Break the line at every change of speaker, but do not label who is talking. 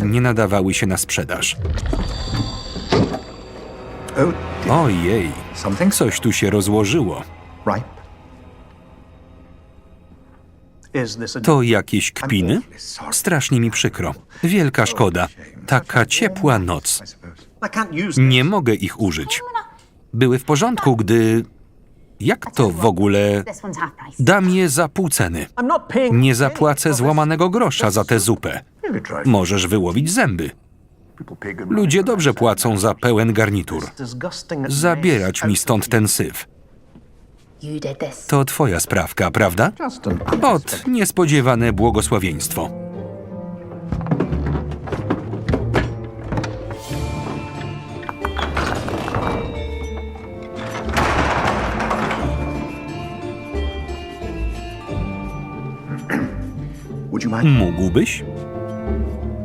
nie nadawały się na sprzedaż. Ojej, coś tu się rozłożyło. To jakieś kpiny? Strasznie mi przykro. Wielka szkoda. Taka ciepła noc. Nie mogę ich użyć. Były w porządku, gdy... Jak to w ogóle... Dam je za pół ceny. Nie zapłacę złamanego grosza za tę zupę. Możesz wyłowić zęby. Ludzie dobrze płacą za pełen garnitur. Zabierać mi stąd ten syf. To twoja sprawka, prawda? Ot, niespodziewane błogosławieństwo. Mógłbyś?